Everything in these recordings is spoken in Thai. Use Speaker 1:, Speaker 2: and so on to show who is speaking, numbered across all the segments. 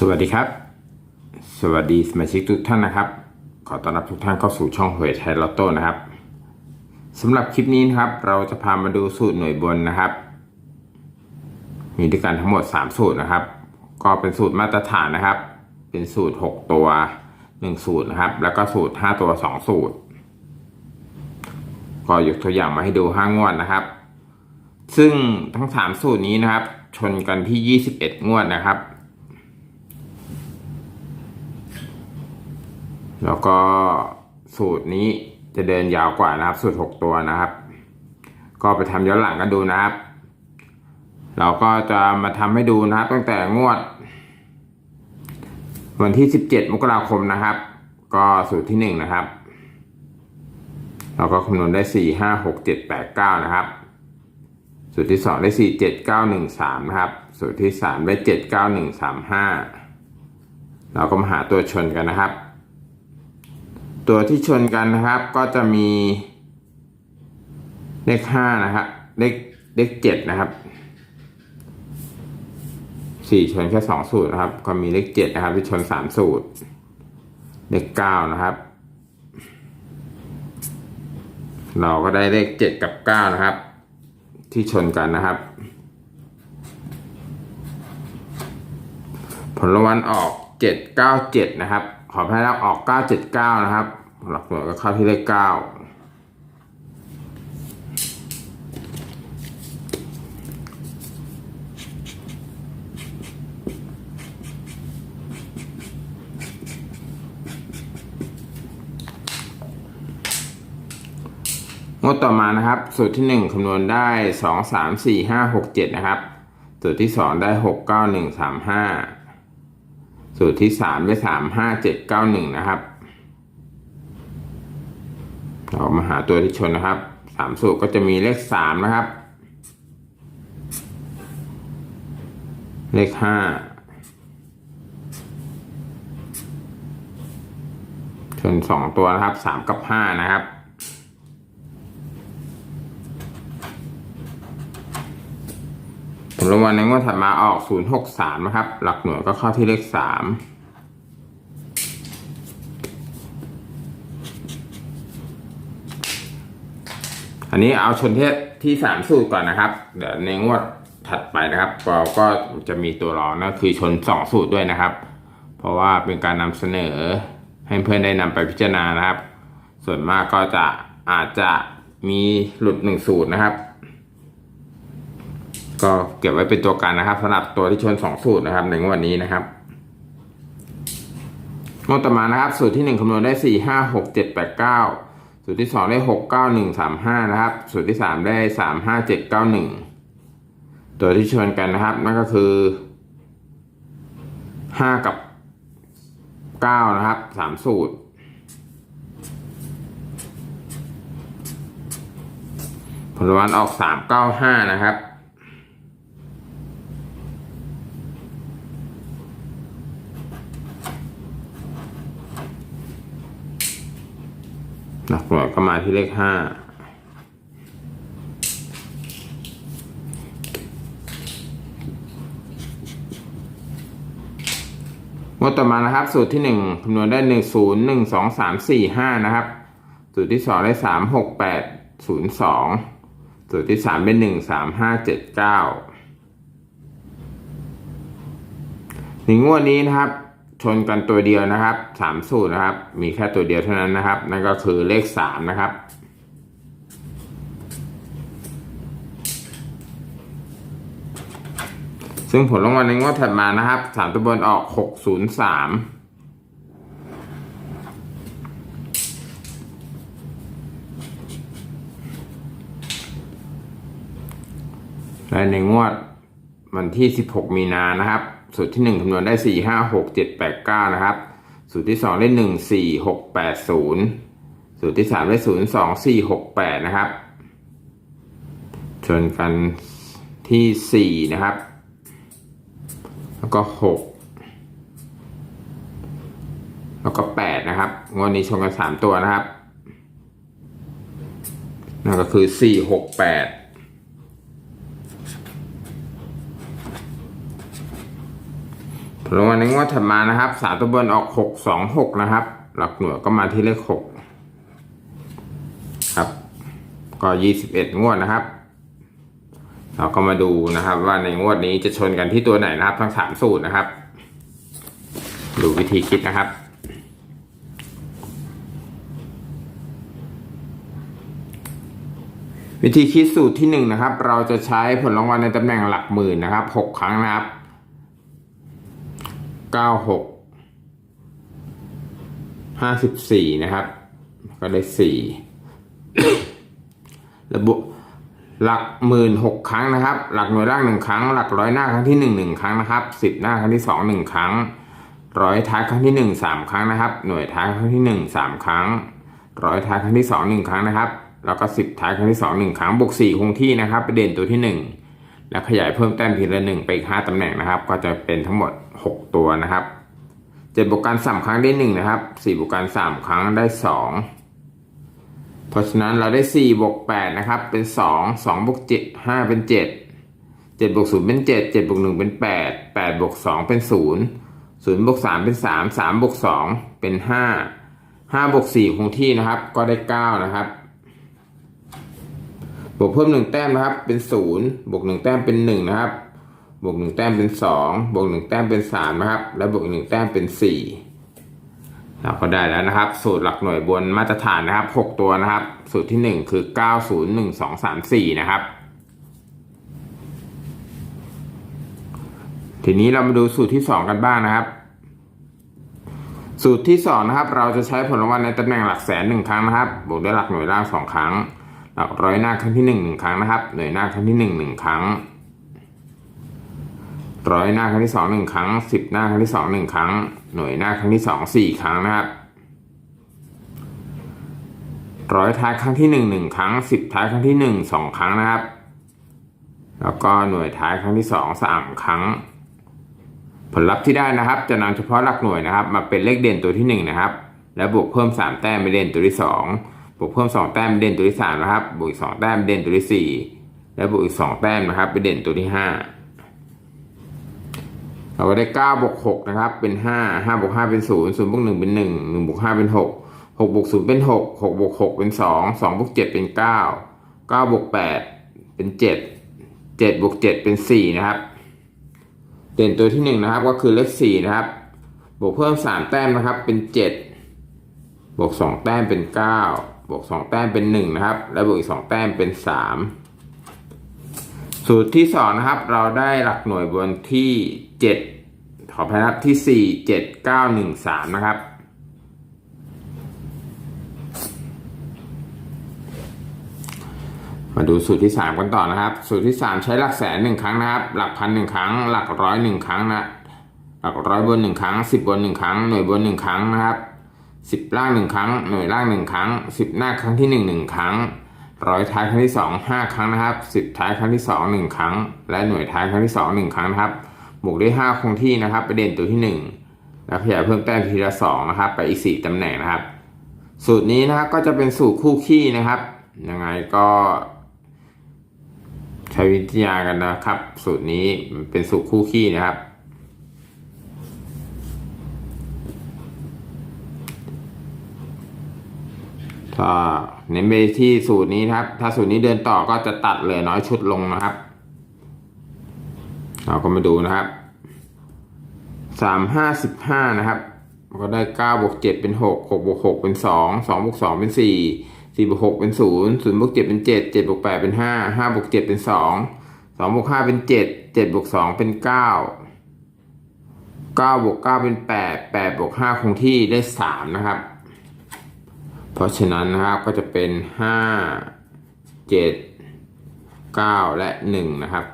Speaker 1: สวัสดีครับ สวัสดีสมาชิกทุกท่านนะครับ ขอต้อนรับทุกท่านเข้าสู่ช่องหวยไทยลอตโต้นะครับสำหรับคลิปนี้นะครับ เราจะพามาดูสูตรหน่วยบนนะครับ มีด้วยกันทั้งหมด 3 สูตรนะครับ ก็เป็นสูตรมาตรฐานนะครับ เป็นสูตร 6 ตัว 1 สูตรนะครับ แล้วก็สูตร 5 ตัว 2 สูตร ก็ยกตัวอย่างมาให้ดู5งวดนะครับ ซึ่งทั้ง 3 สูตรนี้นะครับ ชนกันที่ 21 งวดนะครับ แล้วก็สูตรนี้จะเดินยาวกว่านะครับ สูตร 6 ตัวนะครับ ก็ไปทำย้อนหลังกันดูนะครับ เราก็จะมาทำให้ดูนะครับ ตั้งแต่งวด วันที่ 17 มกราคมนะครับ ก็สูตรที่ 1 นะครับ เราก็คำนวณได้ 4 5 6 7 8 9 นะครับสูตรที่ 2 ได้ 4 7 9 1 3 นะครับ สูตรที่ 3 ได้ 7 9 1 3 5 เราก็มาหาตัวชนกันนะครับ ตัวที่ชนกันนะครับ ก็จะมีเลขห้านะครับเลขเลขเจ็ดนะครับสี่ชนแค่สองสูตรนะครับ ก็มีเลขเจ็ดนะครับ ที่ชนสามสูตร เลขเก้านะครับ เราก็ได้เลขเจ็ดกับเก้านะครับ ที่ชนกันนะครับ ผลรางวัลออกเจ็ดเก้าเจ็ดนะครับ อให้เราออกเก้าเจ็ดเก้านะครับ หลักหน่วยก็เข้าที่เลขเก้างวดต่อมานะครับ สูตรที่หนึ่งคำนวณได้สองสามสี่ห้าหกเจ็ดนะครับ สูตรที่สองได้หกเก้าหนึ่ง สูตรที่สามได้สามห้าเจ็ดเก้าหนึ่งนะครับ เรามาหาตัวที่ชนนะครับสามสูตรก็จะมีเลขสามนะครับ เลขห้าชนสองตัวนะครับสามกับห้านะครับ รางวัลในงวดถัดมาออก 063 นะครับ หลักหน่วยก็เข้าที่เลข 3อันนี้เอาชนที่ที่3สูตรก่อนนะครับ เดี๋ยวในงวดถัดไปนะครับ เราก็จะมีตัวรองนั่นคือชน2สูตรด้วยนะครับ เพราะว่าเป็นการนำเสนอให้เพื่อนได้นำไปพิจารณานะครับ ส่วนมากก็จะอาจจะมีหลุด1สูตรนะครับ ก็เก็บไว้เป็นตัวกันนะครับสำหรับตัวที่ชนสองสูตรนะครับในวดนี้นะครับงวดต่อมานะครับ สูตรที่หนึ่งคำนวณได้สี่ห้าหกเจ็ดแปดเก้าสูตรที่สองได้หกเก้าหนึ่งสามห้านะครับ สูตรที่สามได้สามห้าเจ็ดเก้าหนึ่งตัวที่ชนกันนะครับ นั่นก็คือห้ากับเก้านะครับสามสูตรผลรางวัลออกสามเก้าห้านะครับ หลักหน่วยก็มาที่เลขห้างวดต่อมานะครับ สูตรที่หนึ่งคำนวณได้หนึ่งศูนย์หนึ่งสองสามสี่ห้านะครับ สูตรที่สองได้สามหกแปดศูนย์สองสูตรที่สามเป็นหนึ่งสามห้าเจ็ดเก้าในงวดนี้นะครับ ชนกันตัวเดียวนะครับสามสูตรนะครับ มีแค่ตัวเดียวเท่านั้นนะครับ นั่นก็คือเลขสามนะครับ ซึ่งผลรางวัลในงวดถัดมานะครับสามตัวบนออกหกศูนย์สามและในงวดวันที่ 16 มีนานะครับ สูตรที่ 1คำนวณได้ 4 5 6 7 8 9 นะครับ สูตรที่ 2 ได้ 1 4 6 8 0 สูตรที่ 3 ได้ 0 2 4 6 8 นะครับ ชนกันที่ 4 นะครับ แล้วก็ 6 แล้วก็ 8 นะครับงวดนี้ชนกัน 3 ตัวนะครับ นั่นก็คือ 4 6 8 ผ ลลงมาในงวดถัดมานะครับ สามตัวบนออกหกสองหกนะครับ หลักหน่วยก็มาที่เลขหกครับก็ยี่สิบเอ็ดงวดนะครับ เราก็มาดูนะครับ ว่าในงวดนี้จะชนกันที่ตัวไหนนะครับ ทั้งสามสูตรนะครับ ดูวิธีคิดนะครับวิธีคิดสูตรที่หนึ่งนะครับ เราจะใช้ผลรางวัลในตำแหน่งหลักหมื่นนะครับหกครั้งนะครับ เก้าหกห้าสิบสี่นะครับ ก็ได้สี่ระบุหลักหมื่นหกครั้งนะครับ หลักหน่วยล่างหนึ่งครั้ง หลักร้อยหน้าครั้งที่หนึ่งหนึ่งครั้งนะครับสิบหน้าครั้งที่สองหนึ่งครั้ง ร้อยท้ายครั้งที่หนึ่งสามครั้งนะครับ หน่วยท้ายครั้งที่หนึ่งสามครั้ง ร้อยท้ายครั้งที่สองหนึ่งครั้งนะครับ แล้วก็สิบท้ายครั้งที่สองหนึ่งครั้งบวกสี่คงที่นะครับไปเด่นตัวที่หนึ่ง แล้วขยายเพิ่มแต้มทีละหนึ่งไปอีกห้าตำแหน่งนะครับ ก็จะเป็นทั้งหมดหกตัวนะครับเจ็ดบวกการสามครั้งได้หนึ่งนะครับสี่บวกการสามครั้งได้สองเพราะฉะนั้นเราได้สี่บวกแปดนะครับเป็นสองสองบวกเจ็ดห้าเป็นเจ็ดเจ็ดบวกศูนย์เป็นเจ็ดเจ็ดบวกหนึ่งเป็นแปดแปดบวกสองเป็นศูนย์ศูนย์บวกสามเป็นสามสามบวกสองเป็นห้าห้าบวกสี่คงที่นะครับก็ได้เก้านะครับ บวกเพิ่มหนึ่งแต้มนะครับ เป็นศูนย์บวกหนึ่งแต้มเป็นหนึ่งนะครับ บวกหนึ่งแต้มเป็นสองบวกหนึ่งแต้มเป็นสามนะครับ และบวกอีกหนึ่งแต้มเป็นสี่เราก็ได้แล้วนะครับ สูตรหลักหน่วยบนมาตรฐานนะครับหกตัวนะครับ สูตรที่หนึ่งคือเก้าศูนย์หนึ่งสองสามสี่นะครับ ทีนี้เรามาดูสูตรที่สองกันบ้างนะครับสูตรที่สองนะครับเราจะใช้ผลรางวัลในตำแหน่งหลักแสนหนึ่งครั้งนะครับ บวกด้วยหลักหน่วยล่างสองครั้ง ร้อยหน้าครั้งที่หนึ่งหนึ่งครั้งนะครับหน่วยหน้าครั้งที่หนึ่งหนึ่งครั้ง ร้อยหน้าครั้งที่สองหนึ่งครั้งสิบหน้าครั้งที่สองหนึ่งครั้ง หน่วยหน้าครั้งที่สองสี่ครั้งนะครับร้อยท้ายครั้งที่หนึ่งหนึ่งครั้งสิบท้ายครั้งที่หนึ่งสองครั้งนะครับ แล้วก็หน่วยท้ายครั้งที่สองสามครั้ง ผลลัพธ์ที่ได้นะครับ จะนำเฉพาะหลักหน่วยนะครับ มาเป็นเลขเด่นตัวที่หนึ่งนะครับ แล้วบวกเพิ่มสามแต้มไปเด่นตัวที่สอง บวกเพิ่มสองแต้มไปเด่นตัวที่สามนะครับ บวกอีกสองแต้มไปเด่นตัวที่สี่และบวกอีกสองแต้มนะครับไปเด่นตัวที่ห้าเราก็ได้เก้าบวกหกนะครับ เป็นห้าห้าบวกห้าเป็นศูนย์ศูนย์บวกหนึ่งเป็นหนึ่งหนึ่งบวกห้าเป็นหกหกบวกศูนย์เป็นหกหกบวกหกเป็นสองสองบวกเจ็ดเป็นเก้าเก้าบวกแปดเป็นเจ็ดเจ็ดบวกเจ็ดเป็นสี่นะครับ เด่นตัวที่หนึ่งนะครับ ก็คือเลขสี่นะครับ บวกเพิ่มสามแต้มนะครับเป็นเจ็ดบวกสองแต้มเป็นเก้า บวกสองแต้มเป็นหนึ่งนะครับ และบวกอีกสองแต้มเป็นสามสูตรที่สองนะครับ เราได้หลักหน่วยบนที่เจ็ดขออภัยนะครับที่สี่เจ็ดเก้าหนึ่งสามนะครับ มาดูสูตรที่สามกันต่อนะครับ สูตรที่สามใช้หลักแสนหนึ่งครั้งนะครับ หลักพันหนึ่งครั้ง หลักร้อยหนึ่งครั้งนะ หลักร้อยบนหนึ่งครั้งสิบนหนึ่งครั้ง หน่วยบนหนึ่งครั้งนะครับ สิบล่างหนึ่งครั้ง หน่วยล่างหนึ่งครั้งสิบหน้าครั้งที่หนึ่งหนึ่งครั้ง ร้อยท้ายครั้งที่สองห้าครั้งนะครับสิบท้ายครั้งที่สองหนึ่งครั้ง และหน่วยท้ายครั้งที่สองหนึ่งครั้งนะครับบวกด้วยห้าคงที่นะครับไปเด่นตัวที่หนึ่งแล้วขยายเพิ่มแต้มทีละสองนะครับ ไปอีกสี่ตำแหน่งนะครับ สูตรนี้นะครับก็จะเป็นสูตรคู่ขี้นะครับยังไงก็ใช้วิทยากันนะครับ สูตรนี้เป็นสูตรคู่ขี้นะครับ ถ้าเน้นไปที่สูตรนี้ครับ ถ้าสูตรนี้เดินต่อก็จะตัดเหลือน้อยชุดลงนะครับ เราก็มาดูนะครับสามห้าสิบห้านะครับ ก็ได้เก้าบวกเจ็ดเป็นหกหกบวกหกเป็นสองสองบวกสองเป็นสี่สี่บวกหกเป็นศูนย์ศูนย์บวกเจ็ดเป็นเจ็ดเจ็ดบวกแปดเป็นห้าห้าบวกเจ็ดเป็นสองสองบวกห้าเป็นเจ็ดเจ็ดบวกสองเป็นเก้าเก้าบวกเก้าเป็นแปดแปดบวกห้าคงที่ได้สามนะครับ เพราะฉะนั้นนะครับก็จะเป็น 5 7 9 และ 1 นะครับ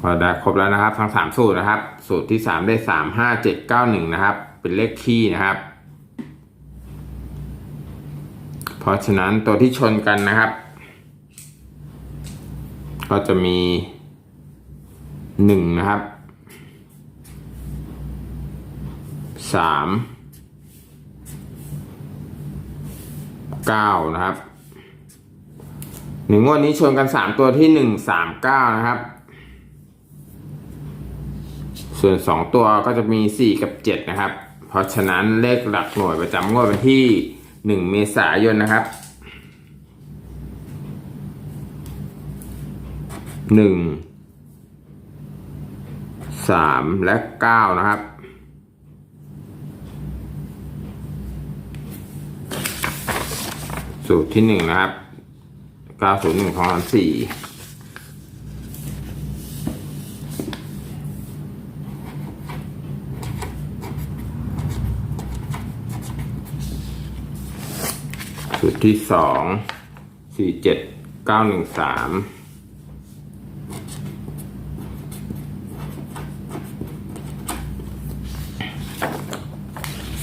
Speaker 1: พอได้ครบแล้วนะครับ ทั้ง 3 สูตรนะครับ สูตรที่ 3 ได้ 3 5 7 9 1 นะครับ เป็นเลขคี่นะครับ เพราะฉะนั้นตัวที่ชนกันนะครับ ก็จะมี 1 นะครับ3 เก้านะครับหนึ่งงวดนี้ชนกันสามตัวที่หนึ่งสามเก้านะครับ ส่วนสองตัวก็จะมีสี่กับเจ็ดนะครับ เพราะฉะนั้นเลขหลักหน่วยประจำงวดวันที่หนึ่งเมษายนนะครับหนึ่งสามและเก้านะครับ สูตรที่หนึ่งนะครับเก้าศูนย์หนึ่งของสามสี่สูตรที่สองสี่เจ็ดเก้าหนึ่งสาม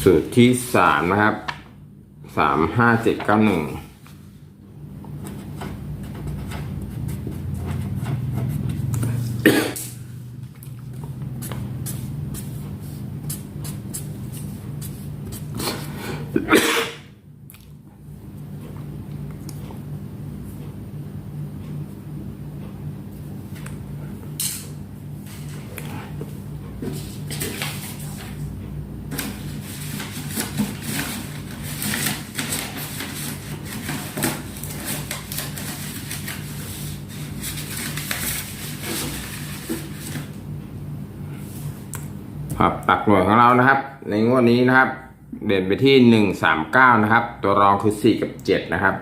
Speaker 1: สูตรที่สามนะครับ สามห้าเจ็ดเก้าหนึ่ง หน่วยของเรานะครับ ในงวดนี้นะครับ เด่นไปที่ 139 นะครับ ตัวรองคือ 4 กับ 7 นะครับ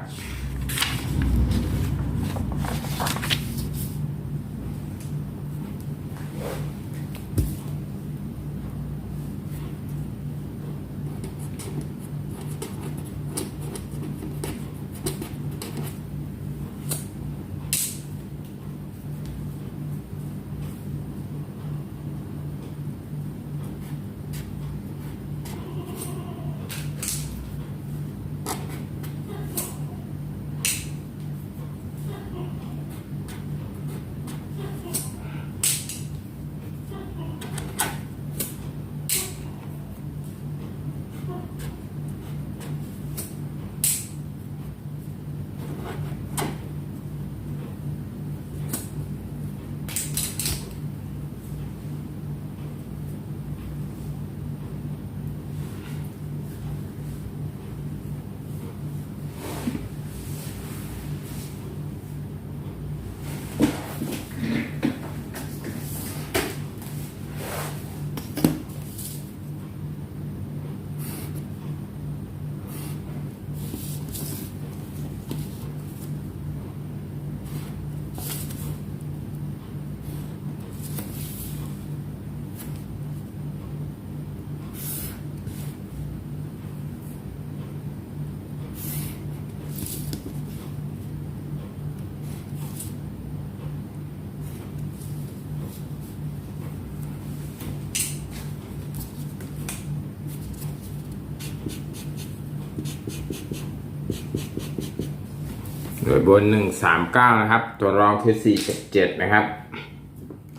Speaker 1: โดยบน 139 นะครับ ตัวรองคือ 4 กับ 7 นะครับ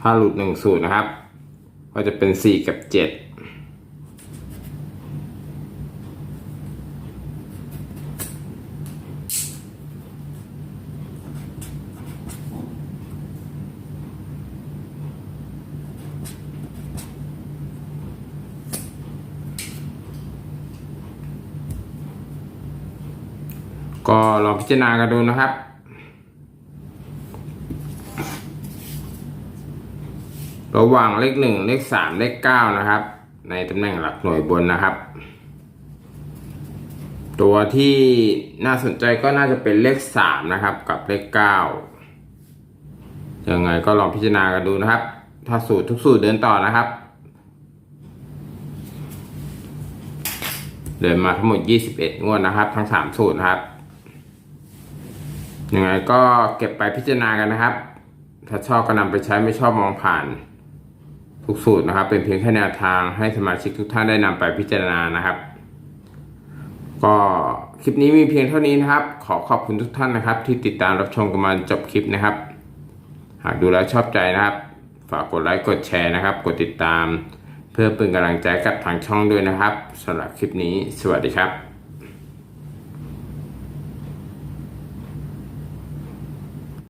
Speaker 1: ถ้าหลุด1สูตรนะครับ ก็จะเป็น 4 กับ 7 จารณากันดูนะครับ ระหว่างเลขหนึ่งเลขสามเลขเก้านะครับ ในตำแหน่งหลักหน่วยบนนะครับ ตัวที่น่าสนใจก็น่าจะเป็นเลขสามนะครับ กับเลขเก้ายังไงก็ลองพิจารณากันดูนะครับ ถ้าสูตรทุกสูตรเดินต่อนะครับเดินมาทั้งหมด 21 งวดนะครับ ทั้ง 3 สูตรนะครับ ยังไงก็เก็บไปพิจารณากันนะครับ ถ้าชอบก็นำไปใช้ไม่ชอบมองผ่านทุกสูตรนะครับ เป็นเพียงแค่แนวทางให้สมาชิกทุกท่านได้นำไปพิจารณานะครับ ก็คลิปนี้มีเพียงเท่านี้นะครับ ขอขอบคุณทุกท่านนะครับ ที่ติดตามรับชมกันมาจบคลิปนะครับ หากดูแล้วชอบใจนะครับ ฝากกดไลค์กดแชร์นะครับ กดติดตาม เพื่อเป็นกำลังใจกับทางช่องด้วยนะครับสำหรับคลิปนี้ สวัสดีครับ